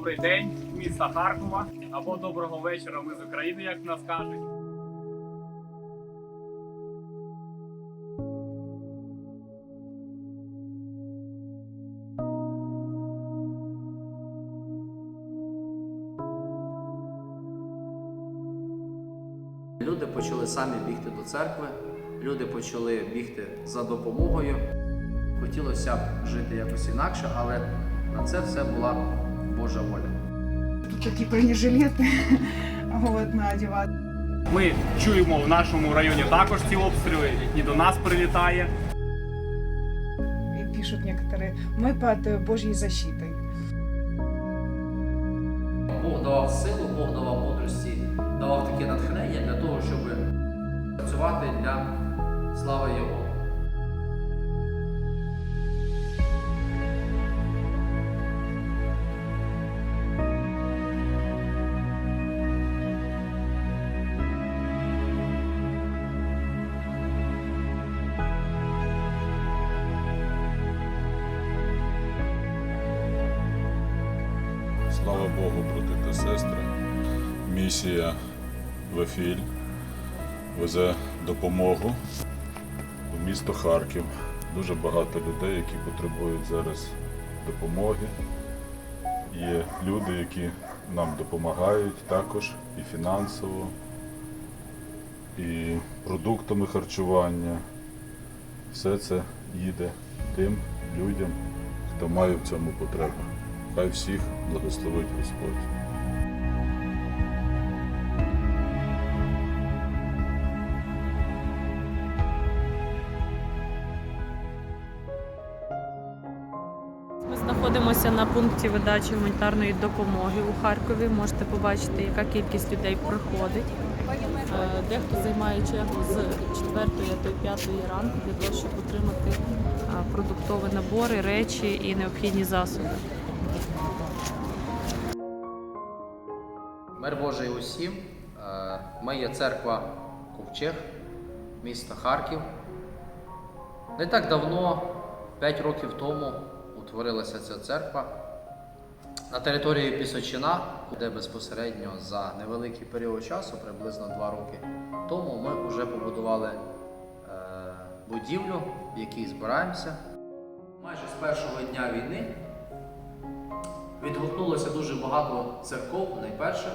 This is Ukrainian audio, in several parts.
добрий день з міста Харкова або доброго вечора. Ми з України, як нас кажуть. Люди почали самі бігти до церкви, люди почали бігти за допомогою. Хотілося б жити якось інакше, але на це все була Божа воля. Тут такі бронежилети от, надівати. Ми чуємо в нашому районі також ці обстріли, і до нас прилітає. І пишуть некоторые, ми під Божьей защитой. Бог давав силу, Бог давав мудрості, давав таке натхнення для того, щоб працювати для слави Його. Вефіль везе допомогу в місто Харків. Дуже багато людей, які потребують зараз допомоги. Є люди, які нам допомагають також і фінансово, і продуктами харчування. Все це їде тим людям, хто має в цьому потребу. Хай всіх благословить Господь. Знаходимося на пункті видачі гуманітарної допомоги у Харкові. Можете побачити, яка кількість людей приходить. Е, Дехто займає чергу з 4 до 5 ранку для того, щоб отримати продуктові набори, речі і необхідні засоби. Мир Божий усім. Е, Ми є церква Ковчег, міста Харків. Не так давно, 5 років тому, утворилася ця церква на території Пісочина, де безпосередньо за невеликий період часу, приблизно 2 роки тому, ми вже побудували е, будівлю, в якій збираємося. Майже з першого дня війни Відгукнулося дуже багато церков, найперше.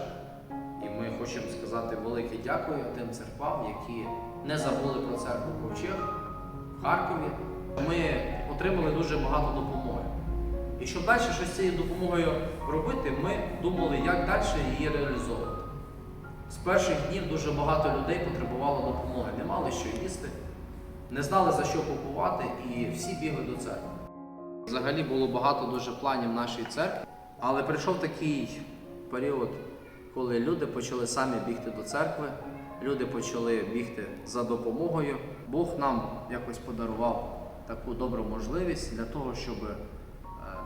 І ми хочемо сказати велике дякую тим церквам, які не забули про церкву Ковчег в Харкові. Ми отримали дуже багато допомоги. І щоб далі щось з цією допомогою робити, ми думали, як далі її реалізовувати. З перших днів дуже багато людей потребувало допомоги, не мали що їсти, не знали за що купувати, і всі бігли до церкви. Взагалі було багато дуже планів нашої церкви, але прийшов такий період, коли люди почали самі бігти до церкви, люди почали бігти за допомогою. Бог нам якось подарував таку добру можливість для того, щоб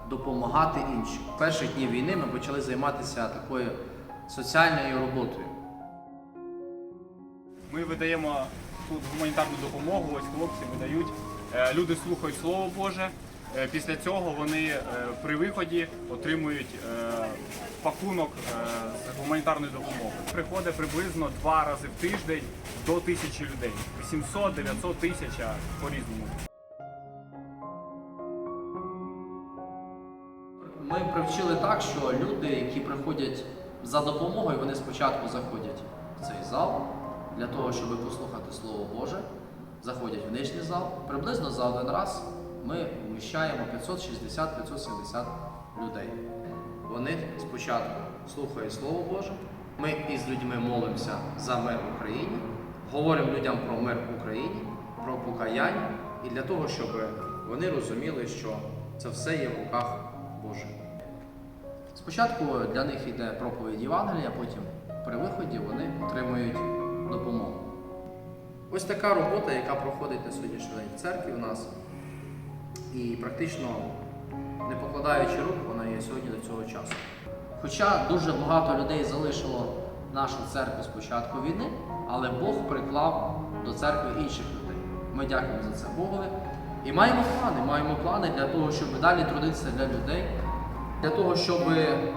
допомагати іншим. В перші дні війни ми почали займатися такою соціальною роботою. Ми видаємо тут гуманітарну допомогу. Ось хлопці видають. Е, Люди слухають Слово Боже. Е, Після цього вони е, при виході отримують пакунок з гуманітарною допомогою. Приходить приблизно два рази в тиждень до тисячі людей. 800-900 тисяч по-різному. Ми привчили так, що люди, які приходять за допомогою, вони спочатку заходять в цей зал для того, щоб послухати Слово Боже, заходять в нижній зал. Приблизно за один раз ми вміщаємо 560-570 людей. Вони спочатку слухають Слово Боже. Ми із людьми молимося за мир в Україні, говоримо людям про мир в Україні, про покаяння і для того, щоб вони розуміли, що це все є в руках Божих. Спочатку для них йде проповідь Євангелія, потім при виході вони отримують допомогу. Ось така робота, яка проходить на сьогоднішній день в церкві у нас. І практично не покладаючи рук, вона є сьогодні до цього часу. Хоча дуже багато людей залишило нашу церкву з початку війни, але Бог приклав до церкви інших людей. Ми дякуємо за це Богові. І маємо плани, маємо плани для того, щоб далі трудитися для людей, Для того, щоб е,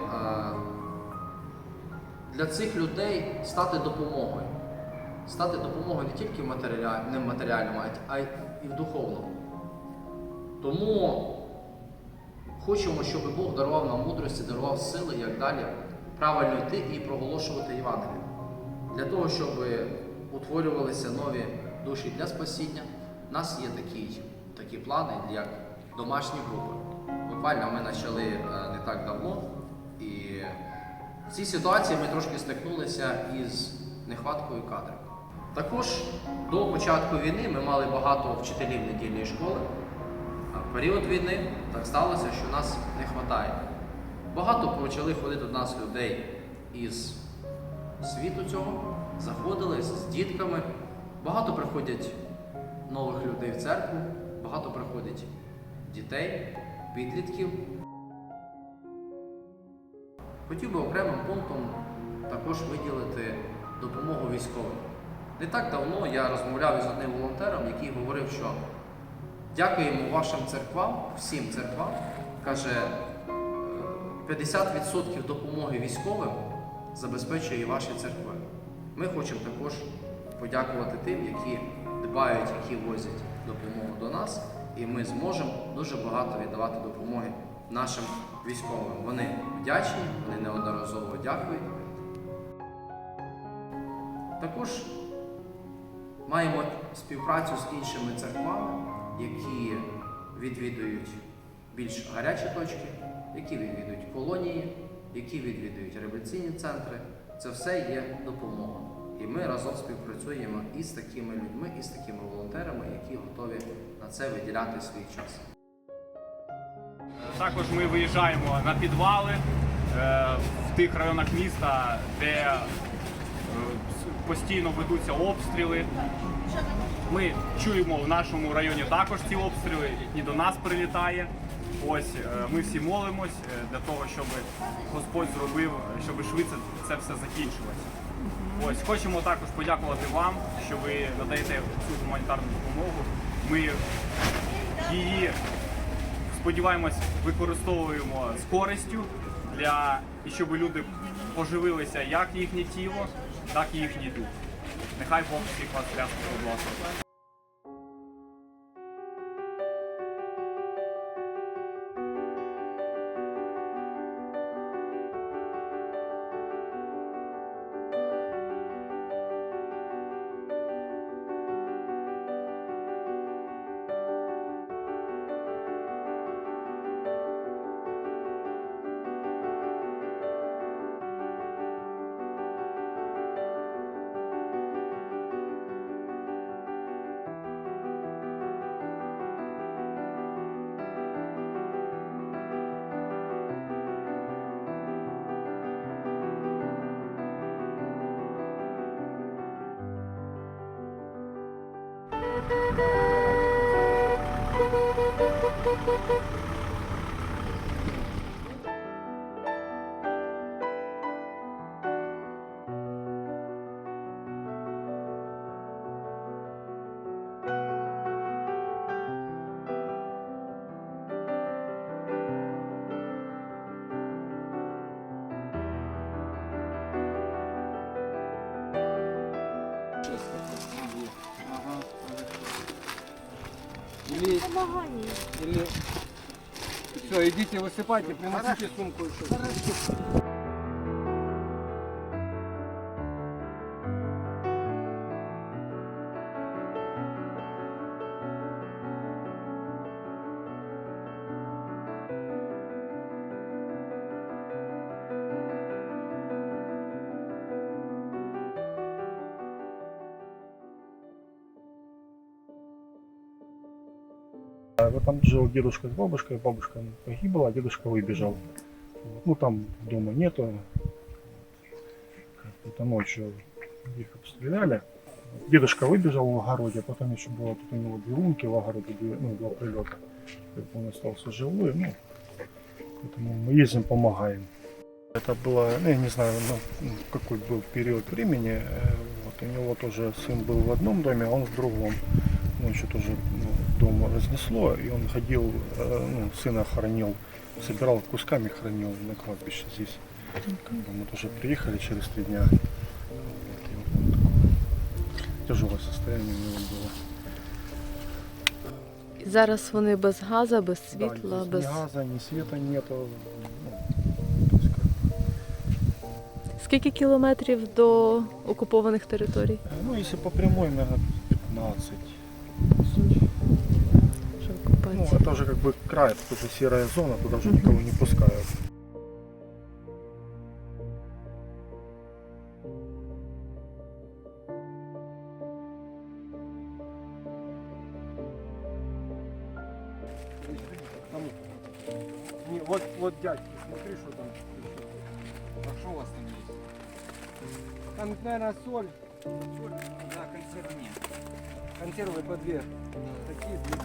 для цих людей стати допомогою. Стати допомогою не тільки в матеріальному, а й в духовному. Тому хочемо, щоб Бог дарував нам мудрості, дарував сили, як далі правильно йти і проголошувати Євангелію. Для того, щоб утворювалися нові душі для спасіння, у нас є такі, такі плани, як домашні групи. Буквально ми почали е, не так давно, і в цій ситуації ми трошки стикнулися із нехваткою кадрів. Також до початку війни ми мали багато вчителів недільної школи. А в період війни так сталося, що нас не вистачає. Багато почали ходити до нас людей із світу цього, заходили з дітками. Багато приходять нових людей в церкву, багато приходять дітей, підлітків. Хотів би окремим пунктом також виділити допомогу військовим. Не так давно я розмовляв із одним волонтером, який говорив, що дякуємо вашим церквам, всім церквам, каже, е, 50% допомоги військовим забезпечує ваші церкви. Ми хочемо також подякувати тим, які дбають, які возять допомогу до нас, і ми зможемо дуже багато віддавати допомоги нашим військовим. Вони вдячні, вони неодноразово дякують. Також маємо співпрацю з іншими церквами, які відвідують більш гарячі точки, які відвідують колонії, які відвідують реабілітаційні центри. Це все є допомога. І ми разом співпрацюємо із такими людьми, і з такими волонтерами, які готові на це виділяти свій час. Також ми виїжджаємо на підвали е, в тих районах міста, де е, постійно ведуться обстріли. Ми чуємо в нашому районі також ці обстріли, і до нас прилітає. Ось е, ми всі молимось для того, щоб Господь зробив, щоб швидше це все закінчилося. Ось хочемо також подякувати вам, що ви надаєте цю гуманітарну допомогу. Ми її сподіваємось, використовуємо з користю для і щоб люди поживилися як їхнє тіло, так і їхній дух. Нехай Бог всіх вас рясно поблагословить. Высыпайте, приносите сумку еще. Вот там жил дедушка с бабушкой, бабушка погибла, а дедушка выбежал. Ну там дома нету. Это ночью их обстреляли. Дедушка выбежал в огороде, а потом еще было тут у него две лунки в огороде, ну, два прилета. Он остался живой, ну, поэтому мы ездим, помогаем. Это было, ну, я не знаю, ну, какой был период времени. э, Вот, у него тоже сын был в одном доме, а он в другом. Еще тоже дом разнесло, и он ходил, э, ну, сына хоронил, собирал кусками, хранил на кладбище здесь. Как бы мы тоже приехали через три дня. Вот, и вот такое Тяжелое состояние у него было. І зараз вони без газу, без Да, світла, здесь без Ни газа, ни света нету. Ну, то есть как бы, скільки кілометрів до окупованих територій? ну, если по прямой, наверное, 15. Ну, это уже как бы край, это уже серая зона, туда уже никого не пускают. Не, вот, вот дядьки, смотри, что там. А что у вас там есть? Там, наверное, соль. Соль? Да, консервы нет. Консервы по две. Такие две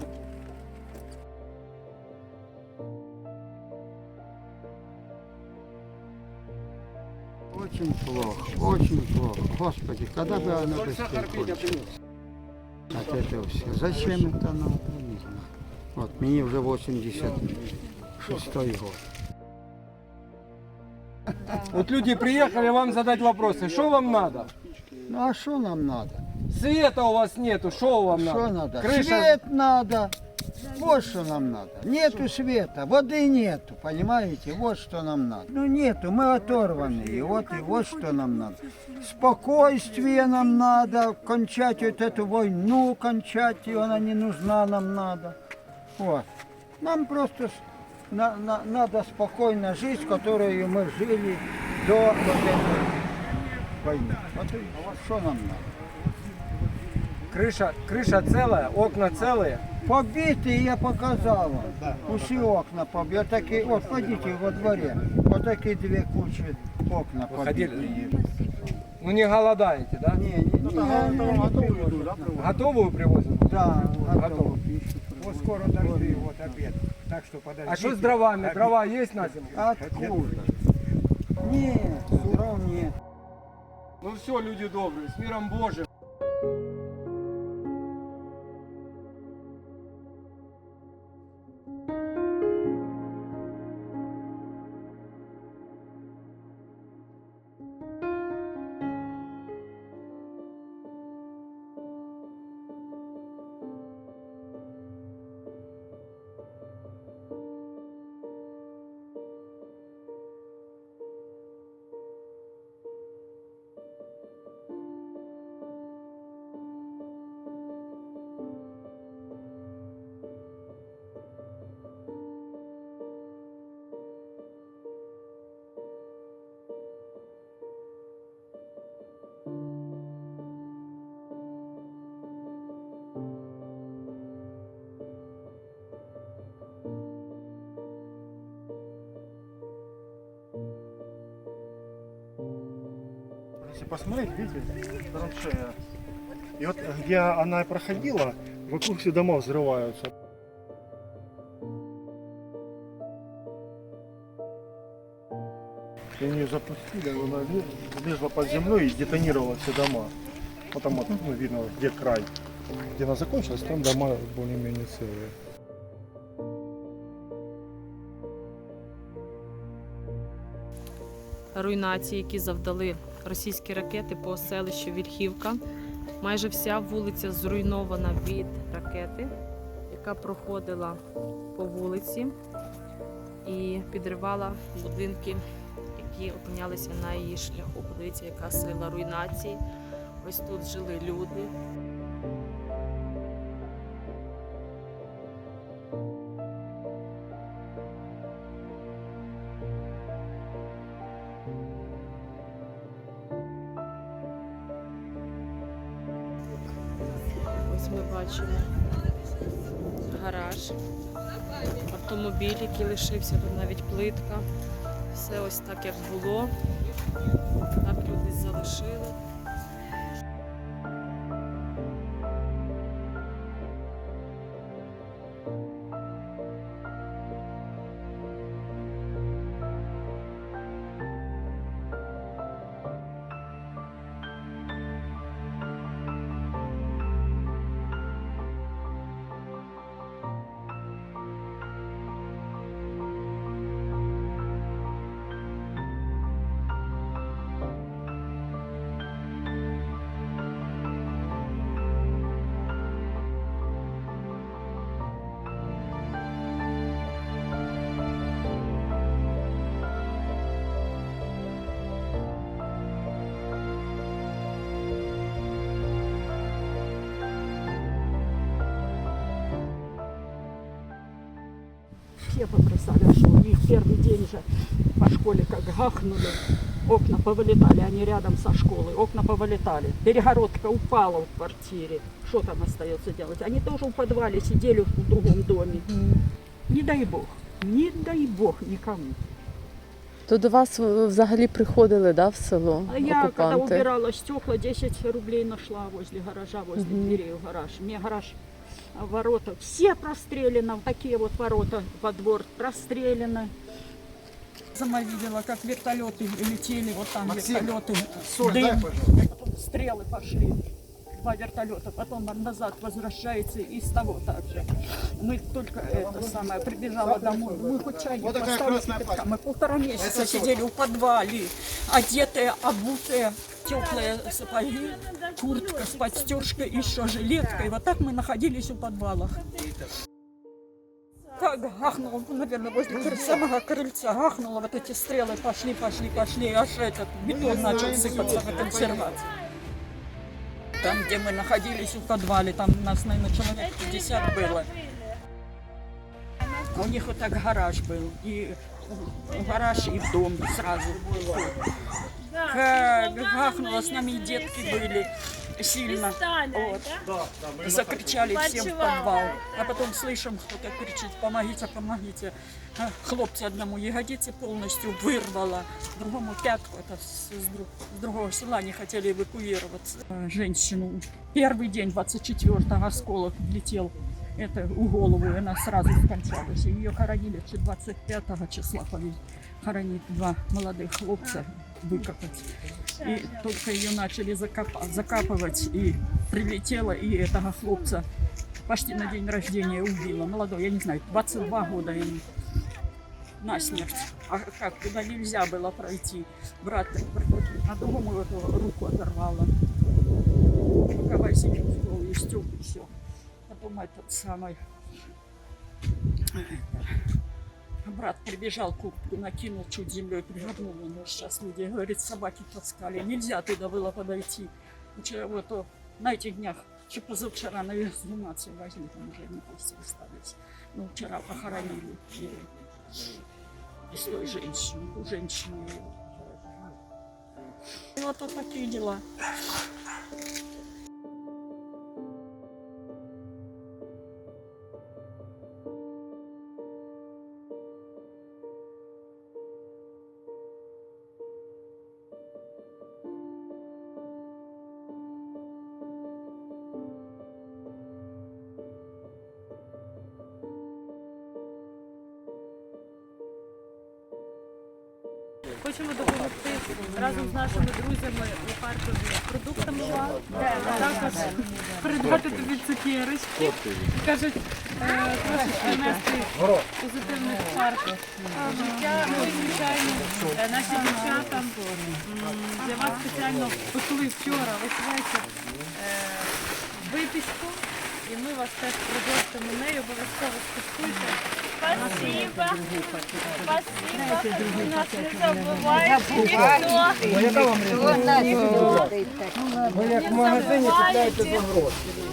Очень плохо, очень плохо. Господи, когда бы оно а ты- От этого все. Зачем это нам? Я не знаю. Вот, мне уже 86 год. Вот люди приехали вам задать вопросы. Что вам надо? Ну а что нам надо? Света у вас нету, что вам Что надо? надо? Крыша- Свет надо. Вот что нам надо. Нету света, воды нету, понимаете? Вот что нам надо. Ну нету, мы оторваны. И вот, и вот что нам надо. Спокойствие нам надо, кончать вот эту войну, кончать, и она не нужна нам надо. Вот. Нам просто на- на- надо спокойно жить, которую мы жили до вот этой войны. Вот, вот что нам надо. Крыша, крыша целая, окна целые. Побиті, я показав вам. Усі окна побиті. Отакі, от ходіть во дворі. Отакі дві кучі окна Вы ходили? побиті. Ну не голодаете, да? Ні, ні, ні, ні, Готовую привозят? Да, Готово. готово. Вот скоро дожди, вот обед. Так что подождите. А что с дровами? Дрова есть на зиму? Откуда? Ні, дров нет. Ну все, люди добрые, с миром Божьим. Если посмотреть, видите, траншея. И вот где она проходила, вокруг все дома взрываются. И они запустили, она лезла под землей и детонировала все дома. Вот там вот, ну, видно, где край. Где она закончилась, там дома более-менее целые. руйнації, які завдали російські ракети по селищу Вільхівка. Майже вся вулиця зруйнована від ракети, яка проходила по вулиці і підривала будинки, які опинялися на її шляху. Подивіться, яка сила руйнації. Ось тут жили люди. Ми бачимо гараж, автомобіль, який лишився, тут навіть плитка. Все ось так, як було. Так люди залишили. все побросали, а что у них первый день же по школе как гахнули. Окна повылетали, они рядом со школой, окна повылетали. Перегородка упала в квартире. Что там остается делать? Они тоже в подвале сидели в другом доме. Не дай бог, не дай бог никому. То до вас е, взагалі приходили да, в село А я, когда окупанти? убирала стекла, 10 рублей нашла возле гаража, возле Мгм. дверей в гараж. Мне гараж, а, ворота, все простреляны, такие вот ворота во двор простреляны. Сама видела, как вертолеты летели, вот там Максим, вертолеты, соль дай, дым, пожалуйста. потом стрелы пошли. Два вертолета, потом назад возвращается и с того также. Мы только это самое прибежала домой. Мы хоть чайник Вот поставили. Мы полтора месяца сидели в подвале, одетые, обутые, теплые сапоги, куртка с подстежкой, еще жилетка. И вот так мы находились у подвалах. Как гахнуло, ну, наверное, возле кры- самого крыльца гахнуло, вот эти стрелы пошли, пошли, пошли, аж этот бетон начал сыпаться в консервации. Там, где мы находились в подвале, там нас, наверное, человек 50 было. А у них вот так гараж был. И в гараж, и в дом сразу. Как гахнуло, с нами и детки были Сильно. Вот. Закричали все в подвал. А потом слышим, кто-то кричит, помогите, помогите. А, Хлопцы одному ягодицы полностью вырвало, другому пятку, это с, с друг- с другого села не хотели эвакуироваться. А, Женщину первый день, 24-го, осколок влетел это у голову, и она сразу скончалась. Ее хоронили еще 25 числа. Хоронить два молодых хлопца, выкопать. И только ее начали закапывать, и прилетела, и этого хлопца почти на день рождения убила. Молодой, я не знаю, 22 года ему. Насмерть. А как, туда нельзя было пройти. Брат, а другому эту руку оторвала. Боковая сидела крови, стек и все. Потом этот самый... Брат прибежал, куртку накинул, чуть землей пригорнул. Он сейчас люди, говорит, собаки таскали. Нельзя туда было подойти. Вот на этих днях, еще позавчера на эксгумацию возьми, там уже не кости остались. Ну, вчера похоронили ее. И с той женщиной, у женщины. И вот, вот такие дела. Хочемо допомогти разом з нашими друзями у Харкові продуктами також передати тобі цукерочки. Кажуть, е, трошечки нести позитивних чар життя. Ну звичайно, е, наші дівчата для вас спеціально пекли вчора весь вечір е, випічку. І ми вас теж продовжимо нею, обов'язково скуштуйте. Спасибо. Спасибо. Нас не ніхто, ніхто, ніхто, Ви як в магазині купляєте за гроші.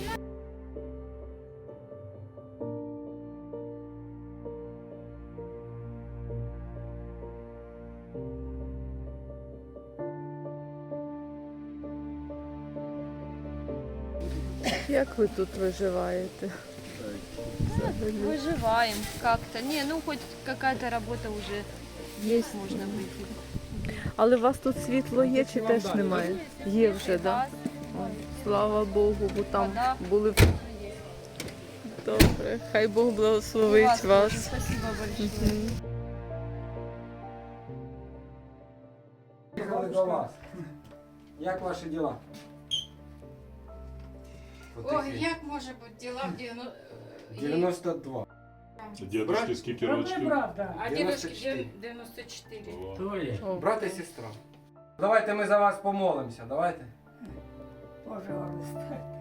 Як ви тут виживаєте? Выживаем как-то. Не, ну хоть какая-то работа уже есть, можно выйти. Але у вас тут світло є чи теж немає? Є вже, так? Да? Слава Богу, бо там Вода. були. Добре, хай Бог благословить вас. Спасибо большое. Мгм. Приїхали до вас. Як ваші діла? Ой, як може бути діла в 90... 92. Дідушки скільки років? А дідусь 94. 94. О, Брат і сестра. Давайте ми за вас помолимося, давайте. Пожалуйста.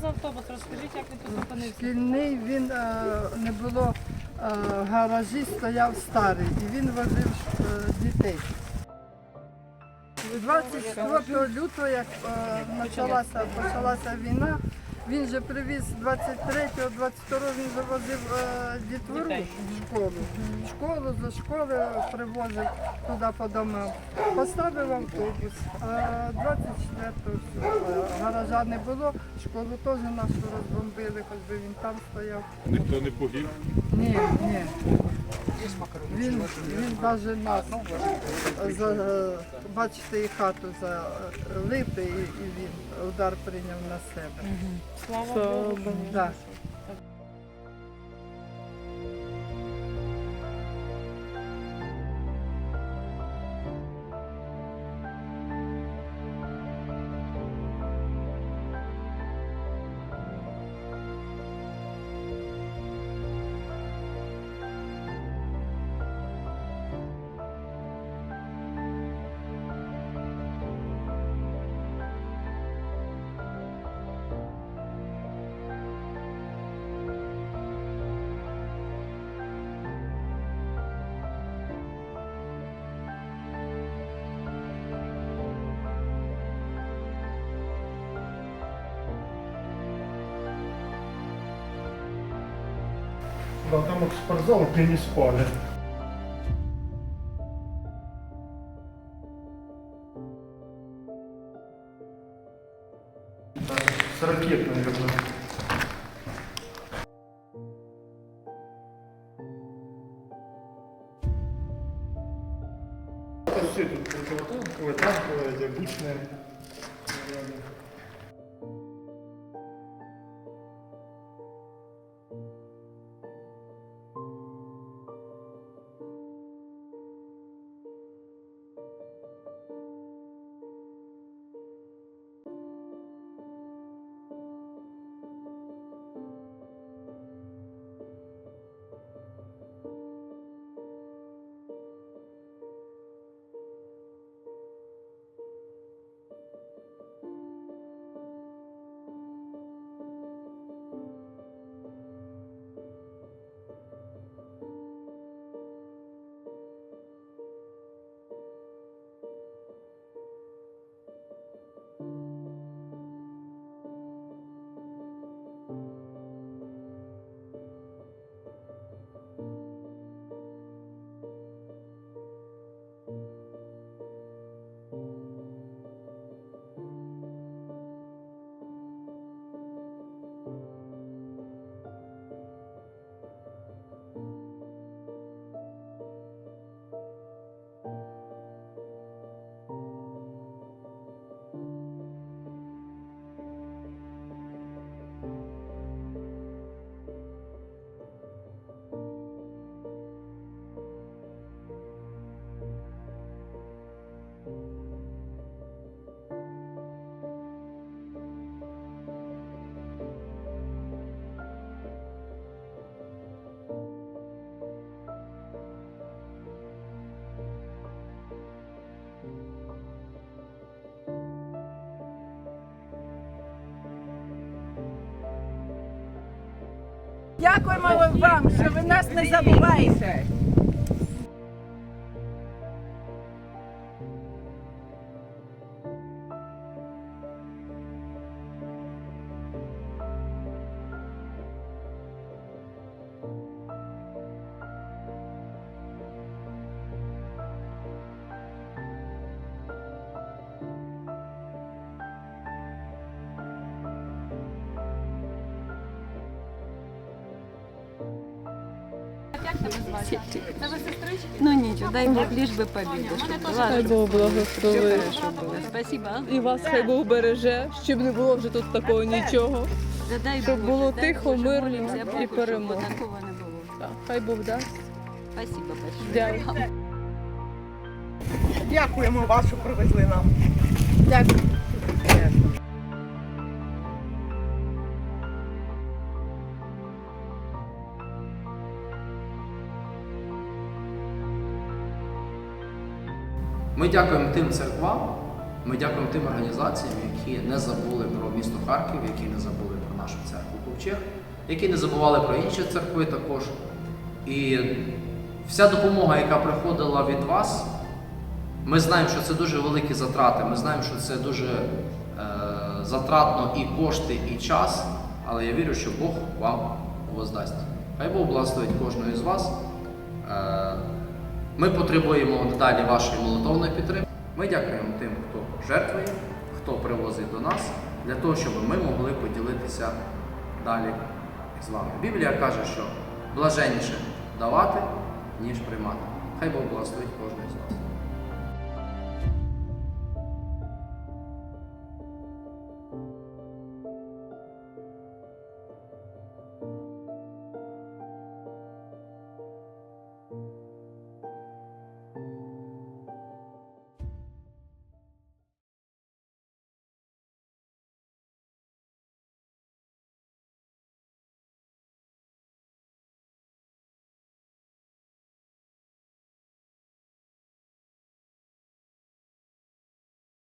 За автобус? Розкажіть, як він тут зупинився? Шкільний він е, не було е, гаражі, стояв старий і він возив е, дітей. 24 лютого, як е, почалася, почалася війна, він же привіз 23-го, 22-го він завозив е, дітвору в школу. В школу, за школи привозив туди по домам. Поставив автобус. А 24-го е, гаража не було, школу теж нашу розбомбили, хоч би він там стояв. Ніхто не погиб. Ні, ні. Він, він навіть нас, за, е, бачите, і хату за і, і він удар прийняв на себе. Слава Богу. Богу. Да. Да, там вот спортзал, где не спали. С ракет, наверное. Дякуємо вам, що ви нас не забуваєте. Дай Бог, лиш би побіда, щоб була. Хай Бог було. Спасибо. І вас хай Бог береже, щоб не було вже тут такого нічого. Да дай Щоб Боже, було дай тихо, Боже, мирно молимося і Богу, щоб перемога. Такого не було. Так, Хай Бог дасть. Спасибо большое. Дякую. Дякуємо вас, що привезли нам. Дякую. Ми дякуємо тим церквам, Ми дякуємо тим організаціям, які не забули про місто Харків, які не забули про нашу церкву Ковчег, які не забували про інші церкви також. І вся допомога, яка приходила від вас, ми знаємо, що це дуже великі затрати. Ми знаємо, що це дуже е, затратно і кошти, і час. Але я вірю, що Бог вам воздасть. Хай Бог благословить кожного із вас. Е, ми потребуємо далі вашої молитовної підтримки. Ми дякуємо тим, хто жертвує, хто привозить до нас, для того, щоб ми могли поділитися далі з вами. Біблія каже, що блаженніше давати, ніж приймати. Хай Бог благословить кожного з вас.